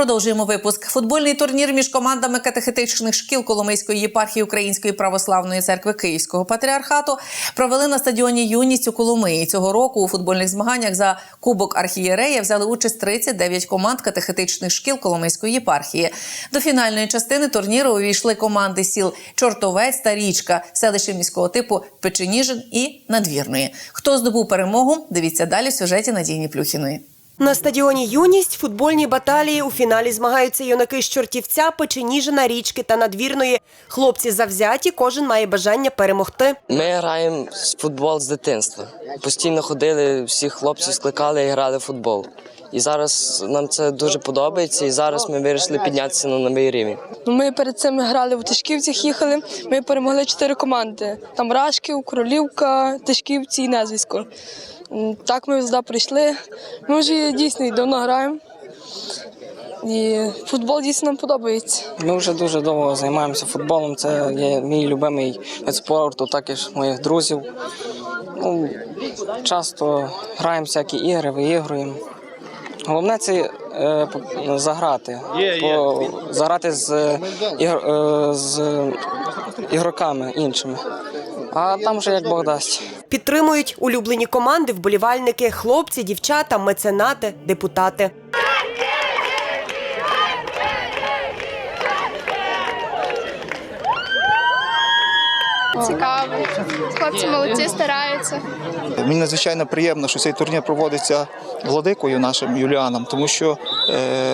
Продовжуємо випуск. Футбольний турнір між командами катехетичних шкіл Коломийської єпархії Української православної церкви Київського патріархату провели на стадіоні Юність у Коломиї. Цього року у футбольних змаганнях за Кубок архієрея взяли участь 39 команд катехетичних шкіл Коломийської єпархії. До фінальної частини турніру увійшли команди сіл Чортовець та Річка, селище міського типу Печеніжин і Надвірної. Хто здобув перемогу? Дивіться далі в сюжеті Надійні Плюхіної. На стадіоні Юність футбольні баталії у фіналі змагаються юнаки з Чортівця, Печеніжина, Річки та Надвірної. Хлопці завзяті, кожен має бажання перемогти. Ми граємо в футбол з дитинства. Постійно ходили, всі хлопці скликали і грали в футбол. І зараз нам це дуже подобається, і зараз ми вирішили піднятися на новий рівень. Ну, Ми перед цим грали в Тишківцях, їхали. Ми перемогли чотири команди: там Рашків, Королівка, Тишківці і Незвісько. Так ми сюди прийшли. Ми вже дійсно давно граємо. І футбол дійсно нам подобається. Ми вже дуже довго займаємося футболом. Це є мій любимий вид спорту, також моїх друзів. Ну, часто граємо всякі ігри, виігруємо. Головне це е, заграти. По, заграти з, ігр, е, з ігроками іншими. А там вже як Бог дасть. Підтримують улюблені команди, вболівальники, хлопці, дівчата, меценати, депутати. Цікаво. Хлопці молодці, стараються. Мені надзвичайно приємно, що цей турнір проводиться владикою нашим Юліаном, тому що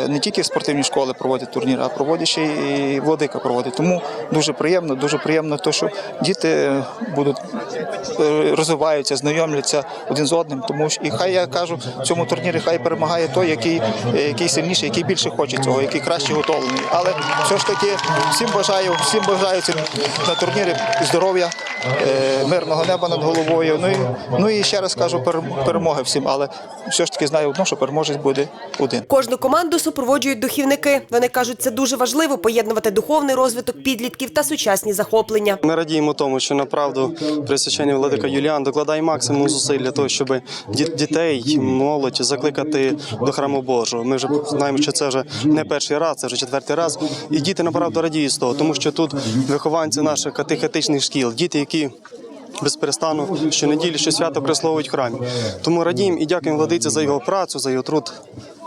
не тільки спортивні школи проводять турнір, а проводять ще і владика проводить. Тому дуже приємно, дуже приємно, то, що діти будуть е, розвиваються, знайомляться один з одним. Тому що і хай я кажу, в цьому турнірі хай перемагає той, який, е, який сильніший, який більше хоче цього, який краще готовлений. Але все ж таки всім бажаю, всім бажаю на турнірі здоров'я, е, мирного неба над головою. Ну і, ну і ще раз кажу перем- перемоги всім, але все ж таки знаю одно, що переможець буде один. Кожну команду супроводжують духівники. Вони кажуть, це дуже важливо поєднувати духовний розвиток підлітків та сучасні захоплення. Ми радіємо тому, що направду присвячений владика Юліан докладає максимум зусиль для того, щоб дітей, молодь закликати до храму Божого. Ми вже знаємо, що це вже не перший раз, це вже четвертий раз. І діти направду радіють з того, тому що тут вихованці наших катехетичних шкіл, діти, які. Без перестану щонеділі, щосвято присловують в храмі. Тому радіємо і дякуємо владиці за його працю, за його труд,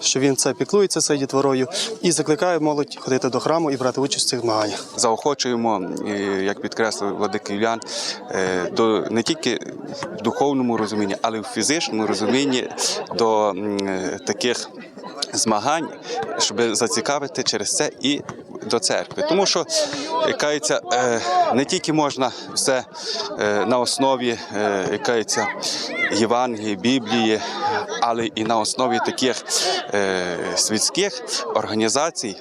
що він це піклується цією дітворою і закликає молодь ходити до храму і брати участь в цих змаганнях. заохочуємо, як підкреслив Владик Юліан, е, до не тільки в духовному розумінні, але й в фізичному розумінні до е, таких змагань, щоб зацікавити через це і до церкви. Тому що кається, е, не тільки можна все е, на основі е, кається, Євангелії, Біблії, але і на основі таких світських організацій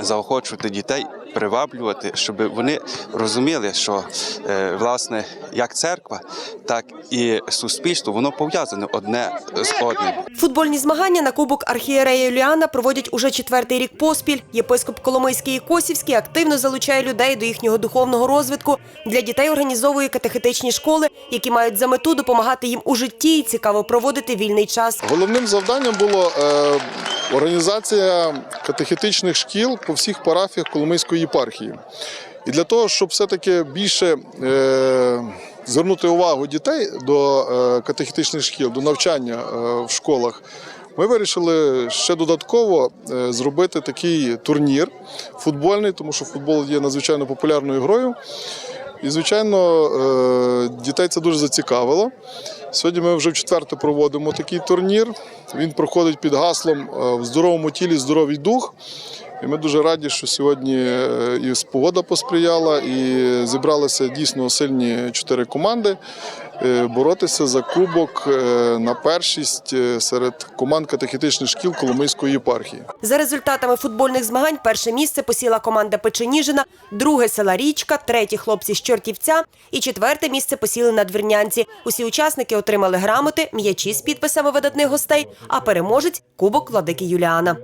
заохочувати дітей, приваблювати, щоб вони розуміли, що е, власне як церква, так і суспільство воно пов'язане одне з одним. Футбольні змагання на Кубок архієрея Юліана проводять уже четвертий рік поспіль. Єпископ Коломийський і Косівський активно залучає людей до їхнього духовного розвитку. Для дітей організовує катехетичні школи, які мають за мету допомагати їм у житті і цікаво проводити вільний час. Головним завданням було е, організація катехетичних шкіл по всіх парафіях Коломийської єпархії. І для того, щоб все-таки більше е, звернути увагу дітей до е, катехетичних шкіл, до навчання е, в школах, ми вирішили ще додатково е, зробити такий турнір футбольний, тому що футбол є надзвичайно популярною грою. І, звичайно, е, дітей це дуже зацікавило. Сьогодні ми вже в четверте проводимо такий турнір. Він проходить під гаслом е, в здоровому тілі здоровий дух. І ми дуже раді, що сьогодні е, і погода посприяла, і зібралися дійсно сильні чотири команди боротися за кубок е, на першість е, серед команд катехетичних шкіл Коломийської єпархії. За результатами футбольних змагань перше місце посіла команда Печеніжина, друге села Річка, третє хлопці з Чортівця і четверте місце посіли надвірнянці. Усі учасники отримали грамоти, м'ячі з підписами видатних гостей, а переможець кубок владики Юліана.